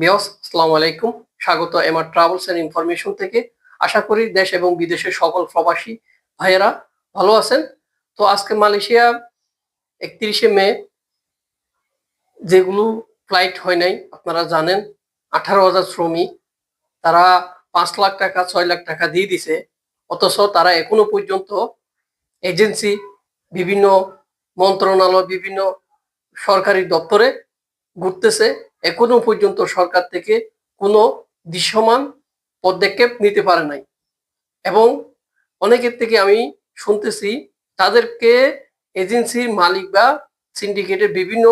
বিয়স আসসালামু আলাইকুম। স্বাগত এমআর ট্রাভেলস এন্ড ইনফরমেশন থেকে। আশা করি দেশ এবং বিদেশের সকল প্রবাসী ভাইয়েরা ভালো আছেন। তো আজকে মালয়েশিয়া একত্রিশে মে, যেগুলো ফ্লাইট হয় নাই, আপনারা জানেন, আঠারো হাজার শ্রমিক, তারা পাঁচ লাখ টাকা, ছয় লাখ টাকা দিয়ে দিছে। অথচ তারা এখনও পর্যন্ত এজেন্সি, বিভিন্ন মন্ত্রণালয়, বিভিন্ন সরকারি দপ্তরে ঘুরতেছে। এখনও পর্যন্ত সরকার থেকে কোনো দৃশ্যমান পদক্ষেপ নিতে পারে নাই। এবং অনেকের থেকে আমি শুনতেছি, তাদেরকে এজেন্সির মালিক বা সিন্ডিকেটের বিভিন্ন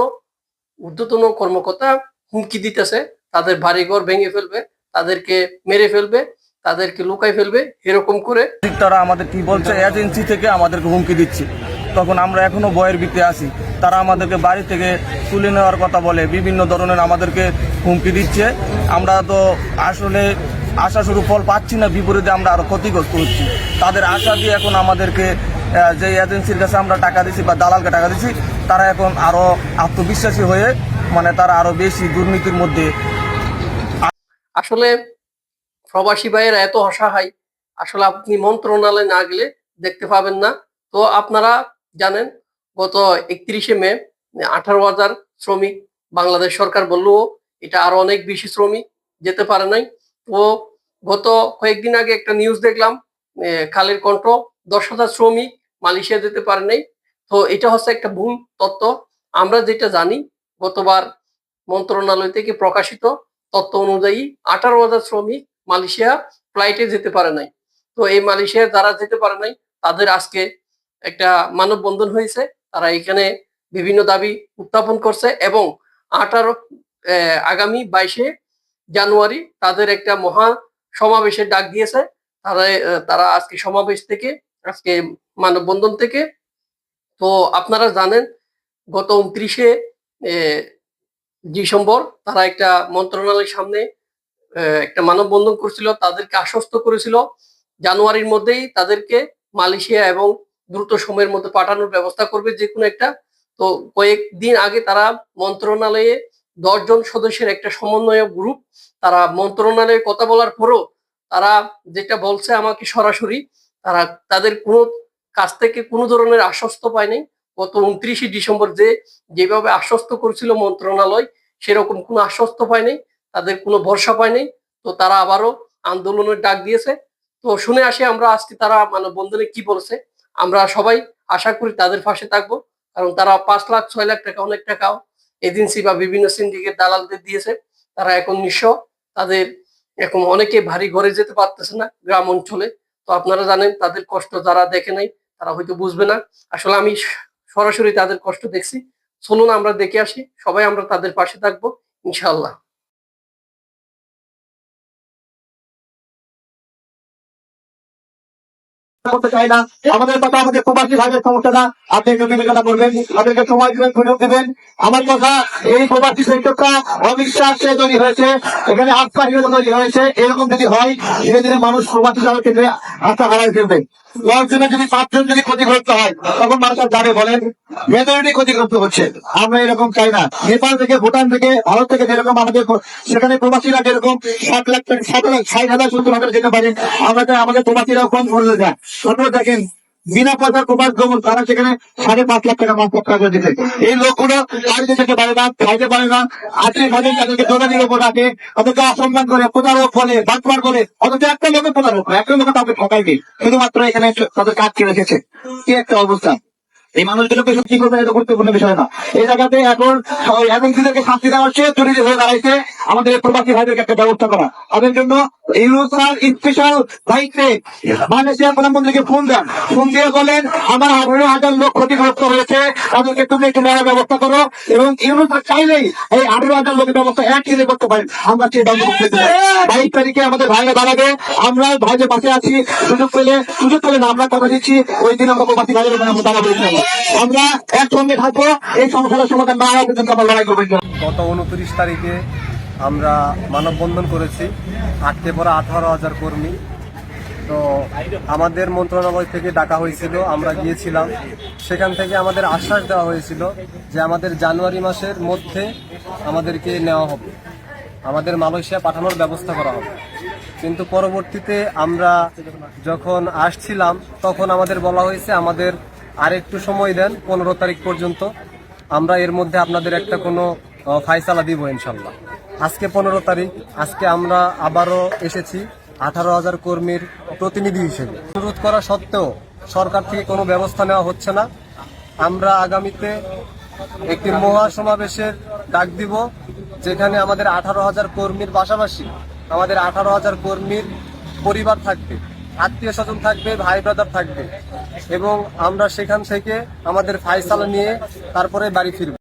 ঊর্ধ্বতন কর্মকর্তা হুমকি দিতেছে, তাদের বাড়িঘর ভেঙে ফেলবে, তাদেরকে মেরে ফেলবে, তাদেরকে লুকাই ফেলবে, এরকম করে তারা আমাদের কি বলছে, এজেন্সি থেকে আমাদেরকে হুমকি দিচ্ছে। তখন আমরা এখনও বয়ের ভিত্তি আছি। তারা আমাদেরকে বাড়ি থেকে তুলে নেওয়ার কথা বলে, বিভিন্ন ধরনের আমাদেরকে হুমকি দিচ্ছে। আমরা তো আসলে আশা শুরু ফল পাচ্ছি না, বিপরীতে আমরা আরও ক্ষতিগ্রস্ত হচ্ছি। তাদের আশা দিয়ে এখন আমাদেরকে যে এজেন্সির কাছে আমরা টাকা দিচ্ছি বা দালালকে টাকা দিচ্ছি তারা এখন আরও আত্মবিশ্বাসী হয়ে মানে তারা আরও বেশি দুর্নীতির মধ্যে আসলে প্রবাসী ভাইয়েরা এত অসহায়, আসলে আপনি মন্ত্রণালয়ে না গেলে দেখতে পাবেন না। তো আপনারা জানেন গত একত্রিশে মে আঠারো হাজার শ্রমিক বাংলাদেশ সরকার বললেও এটা আরও অনেক বেশি শ্রমিক যেতে পারে নাই। তো গত কয়েকদিন আগে একটা নিউজ দেখলাম এ, কালের কণ্ঠ দশ হাজার শ্রমিক মালয়েশিয়া যেতে পারে নাই। তো এটা হচ্ছে একটা ভুল তথ্য আমরা যেটা জানি গতবার মন্ত্রণালয় থেকে প্রকাশিত তথ্য অনুযায়ী আঠারো হাজার শ্রমিক মালয়েশিয়া ফ্লাইটে যেতে পারে নাই। তো এই মালয়েশিয়া যারা যেতে পারে নাই তাদের আজকে একটা মানববন্ধন হয়েছে। তারা এখানে বিভিন্ন দাবি উত্থাপন করছে এবং আঠারো আগামী বাইশে জানুয়ারি তাদের একটা মহা সমাবেশের ডাক দিয়েছে। তারা তারা আজকে সমাবেশ থেকে, আজকে মানববন্ধন থেকে। তো আপনারা জানেন, গত উনত্রিশে ডিসেম্বর তারা একটা মন্ত্রণালয়ের সামনে একটা মানববন্ধন করছিল, তাদেরকে আশ্বস্ত করেছিল। জানুয়ারির মধ্যেই তাদেরকে মালয়েশিয়া এবং দ্রুত সময়ের মধ্যে পাঠানোর ব্যবস্থা করবে যে কোনো একটা। তো কয়েকদিন আগে তারা মন্ত্রণালয়ে দশজন সদস্যের একটা সমন্বয় গ্রুপ, তারা মন্ত্রণালয়ে কথা বলার পরও তারা যেটা বলছে আমাকে সরাসরি, তারা তাদের কোনো কাছ থেকে কোনো ধরনের আশ্বস্ত পায়নি গত উনত্রিশে ডিসেম্বর যে যেভাবে আশ্বস্ত করেছিল মন্ত্রণালয়, সেরকম কোনো আশ্বস্ত পায়নি তাদের কোনো ভরসা পায়নি তো তারা আবারও আন্দোলনের ডাক দিয়েছে। তো শুনে আসে আমরা আজকে তারা মানে বন্ধনে কি বলছে। আমরা সবাই আশা করি তাদের পাশে থাকব। কারণ তারা পাঁচ লাখ, ছয় লাখ টাকা অনেক টাকাও এজেন্সি বা বিভিন্ন সিন্ডিকেট দালালদের দিয়েছে। তারা এখন নিঃস্ব। তাদের এখন অনেকে ভারী ঘরে যেতে পারতেছে না গ্রাম অঞ্চলে। তো আপনারা জানেন, তাদের কষ্ট যারা দেখে নাই, তারা হয়তো বুঝবে না। আসলে আমি সরাসরি তাদের কষ্ট দেখছি। চলুন আমরা দেখে আসি। সবাই আমরা তাদের পাশে থাকব ইনশাল্লাহ করতে চাই না। আমাদের কথা আমাদের প্রবাসী ভাইদের সমস্যা না। আপনি একটু বিবেচনা করবেন আমাদেরকে সময় দিবেন, সুযোগ দিবেন। আমার কথা, এই প্রবাসী শিক্ষকরা অবিশ্বাসে তৈরি হয়েছে। এখানে আস্থাহীনতা তৈরি হয়েছে। এরকম যদি হয়, ধীরে ধীরে মানুষ প্রবাসী যাওয়ার ক্ষেত্রে আস্থা হারাই ফেলবে। দশজনে যদি পাঁচজন যদি ক্ষতিগ্রস্ত হয়, তখন মানুষ আর যাবে বলেন। মেজরিটি ক্ষতিগ্রস্ত হচ্ছে। আমরা এরকম চাই না। নেপাল থেকে, ভুটান থেকে, ভারত থেকে যেরকম আমাদের সেখানে প্রবাসীরা যেরকম সাত লাখ সাত লাখ, ষাট হাজার, সত্তর হাজার যেতে পারে, আমরা আমাদের প্রবাসীরাও কম করলে যায়। তারপর দেখেন বিনা পয়সার প্রবাস গমন তারা সেখানে সাড়ে পাঁচ লাখ টাকা পাঁচ লাখ দিতে এই লোকগুলো বাড়িতে যেতে পারে না, খাইতে পারে না আর্থিক ভাবে তাদেরকে যোগাযোগের উপর রাখে, তাদেরকে অসম্মান করে, প্রতারক বলে, বাটপার করে অথচ একটা লোকের প্রতারক একটা লোক তাদের ঠকাইবে শুধুমাত্র এখানে তাদের কাজ কিনে রেখেছে কি একটা অবস্থা। এই মানুষগুলোকে কি করবে এটা গুরুত্বপূর্ণ বিষয় না। এই জায়গাতে এখন, ওই এজেন্সিদেরকে শাস্তি দেওয়া হচ্ছে জরুরি হয়ে দাঁড়াইছে আমাদের প্রবাসী ভাইদেরকে একটা ব্যবস্থা করা। তাদের জন্য ইউনুসার স্পেশাল দায়িত্বে মালয়েশিয়ার প্রধানমন্ত্রীকে ফোন দেন। ফোন দিয়ে বলেন, আমার আঠারো হাজার লোক ক্ষতিগ্রস্ত হয়েছে, তাদেরকে তুমি একটু নেওয়ার ব্যবস্থা করো এবং ইউনুসার চাইলেই এই আঠারো হাজার লোকের ব্যবস্থা এক দিনে করতে পারেন। আমরা সেই ব্যবস্থা বাইশ তারিখে আমাদের ভাইরা দাঁড়াবে, আমরা ভাইদের পাশে আছি, সুযোগ পেলে সুযোগ পেলে না আমরা কথা দিচ্ছি, ওই দিন আমরা প্রবাসী ভাইদের আমরা দাঁড়াবো আমরা একসঙ্গে থাকব, এই সমস্যার সমাধান না হওয়া পর্যন্ত আমরা লড়াই করব। গত উনত্রিশ তারিখে আমরা মানববন্ধন করেছি। আটকে পড়া আঠারো হাজার কর্মী। তো আমাদের মন্ত্রণালয় থেকে ডাকা হয়েছিল আমরা গিয়েছিলাম। সেখান থেকে আমাদের আশ্বাস দেওয়া হয়েছিল যে আমাদের জানুয়ারি মাসের মধ্যে আমাদেরকে নেওয়া হবে। আমাদের মালয়েশিয়া পাঠানোর ব্যবস্থা করা হবে। কিন্তু পরবর্তীতে আমরা যখন আসছিলাম তখন আমাদের বলা হয়েছে আমাদের আরেকটু সময় দেন পনেরো তারিখ পর্যন্ত। আমরা এর মধ্যে আপনাদের একটা কোনো আহ, ফায়সালা দিব ইনশাল্লাহ। আজকে পনেরো তারিখ, আজকে আমরা আবারও এসেছি আঠারো হাজার কর্মীর প্রতিনিধি হিসেবে। অনুরোধ করা সত্ত্বেও সরকার থেকে কোনো ব্যবস্থা নেওয়া হচ্ছে না। আমরা আগামীতে একটি মহা সমাবেশের ডাক দিব, যেখানে আমাদের আঠারো হাজার কর্মীর পাশাপাশি আমাদের আঠারো হাজার কর্মীর পরিবার থাকবে, আত্মীয় স্বজন থাকবে, ভাই ব্রাদার থাকবে এবং আমরা সেখান থেকে আমাদের ফাইসালা নিয়ে তারপরে বাড়ি ফিরব।